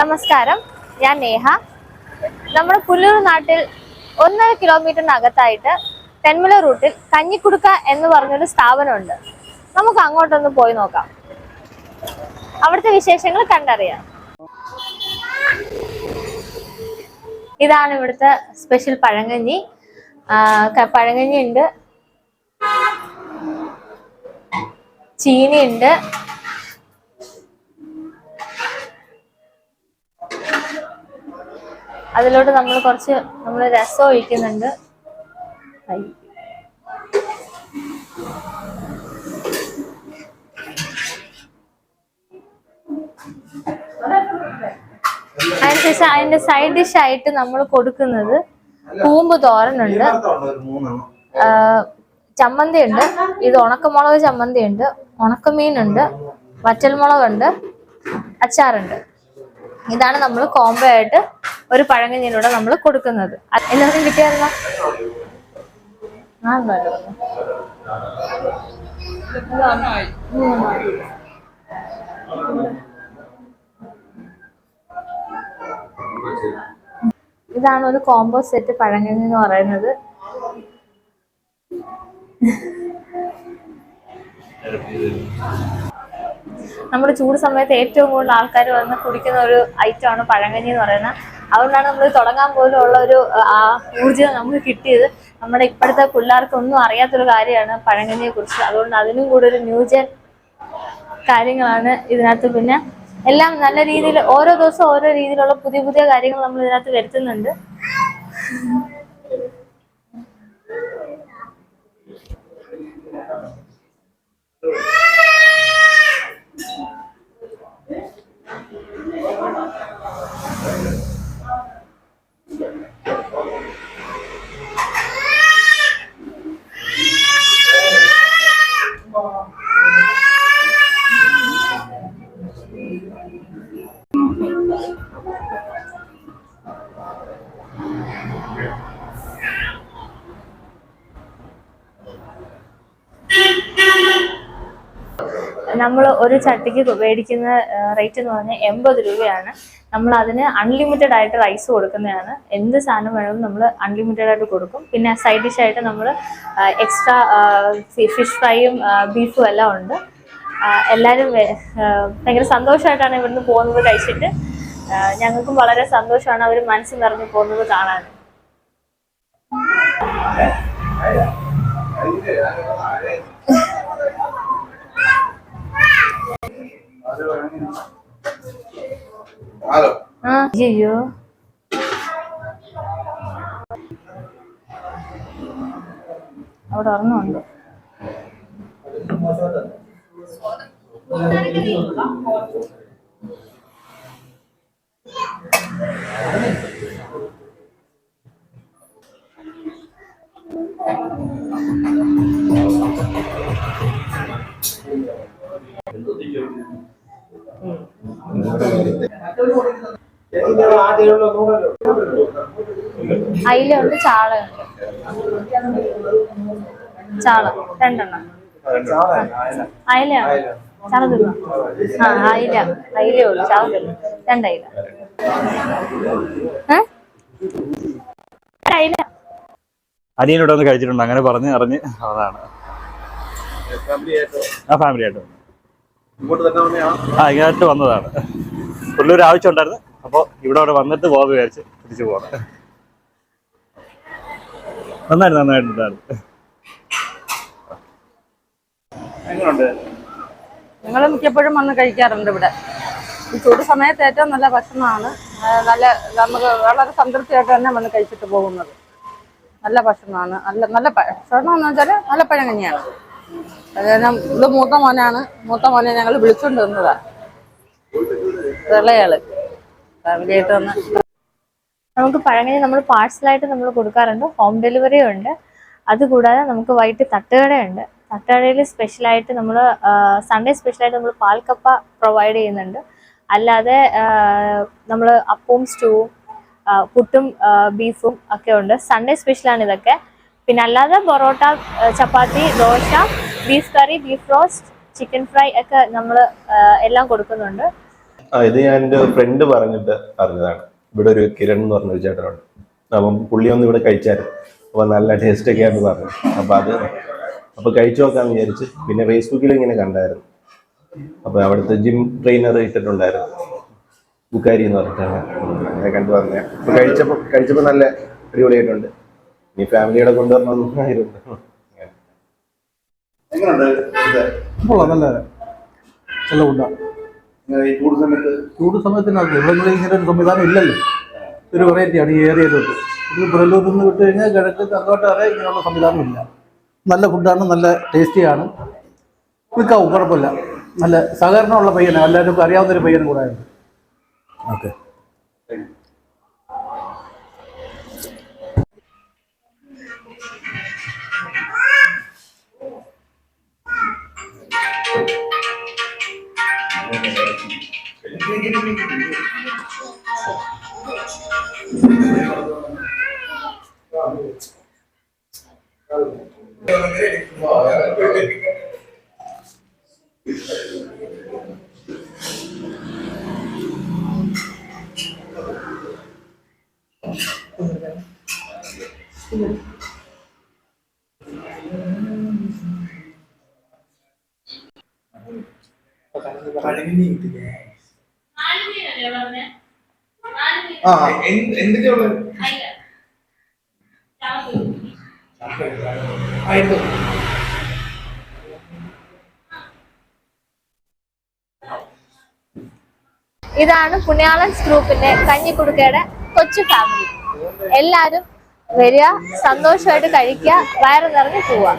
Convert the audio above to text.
നമസ്കാരം. ഞാൻ നേഹ. നമ്മുടെ പുല്ലൂർ നാട്ടിൽ ഒന്നര കിലോമീറ്ററിനകത്തായിട്ട് തെന്മല റൂട്ടിൽ കഞ്ഞിക്കുടുക്ക എന്ന് പറഞ്ഞൊരു സ്ഥാപനമുണ്ട്. നമുക്ക് അങ്ങോട്ടൊന്ന് പോയി നോക്കാം. അവിടുത്തെ വിശേഷങ്ങൾ കണ്ടറിയാം. ഇതാണ് ഇവിടുത്തെ സ്പെഷ്യൽ പഴങ്കഞ്ഞി. പഴങ്കഞ്ഞി ഉണ്ട് ചീനി ഉണ്ട് അതിലോട്ട് നമ്മൾ കുറച്ച് നമ്മൾ രസം ഒഴിക്കുന്നുണ്ട്. അതിനുശേഷം അതിന്റെ സൈഡ് ഡിഷ് ആയിട്ട് നമ്മൾ കൊടുക്കുന്നത് കൂമ്പ് തോരനുണ്ട്. ചമ്മന്തി ഉണ്ട് ഇത് ഉണക്കമുളക് ചമ്മന്തി ഉണ്ട് ഉണക്കമീനുണ്ട്. വറ്റൽമുളകുണ്ട്. അച്ചാറുണ്ട്. ഇതാണ് നമ്മൾ കോംബോ ആയിട്ട് ഒരു പഴങ്കഞ്ഞിലൂടെ നമ്മൾ കൊടുക്കുന്നത്. എല്ലാവർക്കും കിട്ടിയായിരുന്നോ? ഇതാണ് ഒരു കോംബോ സെറ്റ് പഴങ്കഞ്ഞി എന്ന് പറയുന്നത്. നമ്മുടെ ചൂട് സമയത്ത് ഏറ്റവും കൂടുതൽ ആൾക്കാർ വന്ന് കുടിക്കുന്ന ഒരു ഐറ്റം ആണ് പഴങ്കഞ്ഞി എന്ന് പറയുന്നത്. അതുകൊണ്ടാണ് നമ്മൾ തുടങ്ങാൻ പോലും ഉള്ള ഒരു ഊർജം നമുക്ക് കിട്ടിയത്. നമ്മുടെ ഇപ്പോഴത്തെ പിള്ളേർക്ക് ഒന്നും അറിയാത്തൊരു കാര്യമാണ് പഴങ്കഞ്ഞിയെ കുറിച്ച് അതുകൊണ്ട് അതിനും കൂടെ ഒരു ന്യൂജൻ കാര്യങ്ങളാണ് ഇതിനകത്ത്. പിന്നെ എല്ലാം നല്ല രീതിയിൽ ഓരോ ദിവസവും ഓരോ രീതിയിലുള്ള പുതിയ പുതിയ കാര്യങ്ങൾ നമ്മൾ ഇതിനകത്ത് വരുത്തുന്നുണ്ട്. നമ്മൾ ഒരു ചട്ടിക്ക് മേടിക്കുന്ന റേറ്റ് എന്ന് പറഞ്ഞാൽ എൺപത് രൂപയാണ്. നമ്മൾ അതിന് അൺലിമിറ്റഡ് ആയിട്ട് റൈസ് കൊടുക്കുന്നതാണ്. എന്ത് സാധനം വേണമെങ്കിലും നമ്മൾ അൺലിമിറ്റഡ് ആയിട്ട് കൊടുക്കും. പിന്നെ സൈഡ് ഡിഷ് ആയിട്ട് നമ്മൾ എക്സ്ട്രാ ഫിഷ് ഫ്രൈയും ബീഫും എല്ലാം ഉണ്ട്. എല്ലാവരും ഭയങ്കര സന്തോഷമായിട്ടാണ് ഇവിടുന്ന് പോകുന്നത് കഴിച്ചിട്ട്. ഞങ്ങൾക്കും വളരെ സന്തോഷമാണ് അവർ മനസ്സ് നിറഞ്ഞു പോകുന്നത് കാണാൻ. ഹലോ അയ്യോ അവിടെ ഒരെണ്ണമുണ്ട്. അയിലുണ്ട് ചാളയുണ്ട് ചാള രണ്ടെണ്ണം. അയിലയാണ് ചാള തിന്നോ? ആ അയില. അയിലേ ഉള്ളൂ ചാള തിന്നു? രണ്ടയില? അയില. അനിയനോട് ഒന്ന് കഴിച്ചിട്ടുണ്ട്. അങ്ങനെ പറഞ്ഞ് അറിഞ്ഞ് അതാണ്. ആ ഫാമിലി ആയിട്ട് ആ ഇങ്ങോട്ട് വന്നതാണ്. പുള്ളൊരു ആവശ്യം ഉണ്ടായിരുന്നു. അപ്പോൾ ഇവിടെ അവിടെ വന്നിട്ട് പോകാൻ വിചാരിച്ച് തിരിച്ചു പോകണം നന്നായിരുന്നു നന്നായിട്ടുണ്ടായിരുന്നു ഞങ്ങൾ മിക്കപ്പോഴും വന്ന് കഴിക്കാറുണ്ട് ഇവിടെ. ഈ ചൂട് സമയത്ത് ഏറ്റവും നല്ല ഭക്ഷണമാണ്. നല്ല നമുക്ക് വളരെ സംതൃപ്തിയായിട്ട് തന്നെ വന്ന് കഴിച്ചിട്ട് പോകുന്നത്. നല്ല ഭക്ഷണമാണ്. നല്ല നല്ല ഭക്ഷണം എന്ന് വെച്ചാൽ നല്ല പഴങ്കഞ്ഞിയാണ്. കാരണം ഇത് മൂത്ത മോനാണ്. മൂത്ത മോനെ ഞങ്ങൾ വിളിച്ചുകൊണ്ട് വന്നതാണ് ഇളയാൾ നമുക്ക് പഴങ്ങനെ നമ്മൾ പാഴ്സലായിട്ട് നമ്മൾ കൊടുക്കാറുണ്ട്. ഹോം ഡെലിവറി ഉണ്ട്. അതുകൂടാതെ നമുക്ക് വൈകിട്ട് തട്ടുകടയുണ്ട്. തട്ടുകടയിൽ സ്പെഷ്യലായിട്ട് നമ്മൾ സൺഡേ സ്പെഷ്യലായിട്ട് നമ്മൾ പാൽക്കപ്പ പ്രൊവൈഡ് ചെയ്യുന്നുണ്ട്. അല്ലാതെ നമ്മൾ അപ്പവും സ്റ്റൂവും പുട്ടും ബീഫും ഒക്കെ ഉണ്ട്. സൺഡേ സ്പെഷ്യലാണ് ഇതൊക്കെ. പിന്നെ അല്ലാതെ parotta chapati dosa beef curry beef roast chicken fry ഒക്കെ നമ്മൾ എല്ലാം കൊടുക്കുന്നുണ്ട്. ആ ഇത് ഞാൻ എന്റെ ഫ്രണ്ട് പറഞ്ഞിട്ട് അറിഞ്ഞതാണ്. ഇവിടെ ഒരു കിരൺ എന്ന് പറഞ്ഞ ഒരു ചേട്ടനുണ്ട്. അപ്പം പുള്ളി ഒന്ന് ഇവിടെ കഴിച്ചായിരുന്നു അപ്പൊ നല്ല ടേസ്റ്റ് ഒക്കെ ആണെന്ന് പറഞ്ഞു. അപ്പൊ അത് അപ്പൊ കഴിച്ചു നോക്കാന്ന് വിചാരിച്ച് പിന്നെ ഫേസ്ബുക്കിൽ ഇങ്ങനെ കണ്ടായിരുന്നു. അപ്പൊ അവിടുത്തെ ജിം ട്രെയിനർ ഇട്ടിട്ടുണ്ടായിരുന്നു. ബുക്കാരി എന്ന് പറഞ്ഞിട്ടാണ്. അങ്ങനെ കണ്ടു പറഞ്ഞത് അപ്പോൾ കഴിച്ചപ്പോൾ കഴിച്ചപ്പോൾ നല്ല അടിപൊളിയായിട്ടുണ്ട്. ഇനി ഫാമിലിയുടെ കൊണ്ടുവരണമെന്നായിരുന്നു എങ്ങനെയുണ്ട് നല്ല നല്ല ഫുഡാണ് ചൂട് സമയത്ത്? ചൂട് സമയത്തിനകത്ത് ഇവിടെ ഇങ്ങനെ ഒരു സംവിധാനം ഇല്ലല്ലോ. ഒരു വെറൈറ്റിയാണ് ഈ ഏരിയയിലോട്ട് ഇത് പുറലൂരിൽ നിന്ന് വിട്ട് കഴിഞ്ഞാൽ കിഴക്ക് അങ്ങോട്ട് വരെ ഇങ്ങനെയുള്ള സംവിധാനം ഇല്ല. നല്ല ഫുഡാണ് നല്ല ടേസ്റ്റിയാണ് വിൽക്കാവും കുഴപ്പമില്ല. നല്ല സഹകരണമുള്ള പയ്യനാണ് എല്ലാവർക്കും അറിയാവുന്ന ഒരു പയ്യനും കൂടെ ആയിരുന്നു. ഓക്കെ. പഴകിനെ കിട്ടില്ലേ ആ എന്ത് എന്തൊക്കെയുള്ളത് ഇതാണ് പുണ്യാളൻസ് ഗ്രൂപ്പിന്റെ കഞ്ഞിക്കുടുക്കയുടെ കൊച്ചു ഫാമിലി എല്ലാരും വരിക സന്തോഷമായിട്ട് കഴിക്കുക വയറ് നിറഞ്ഞു പോവുക.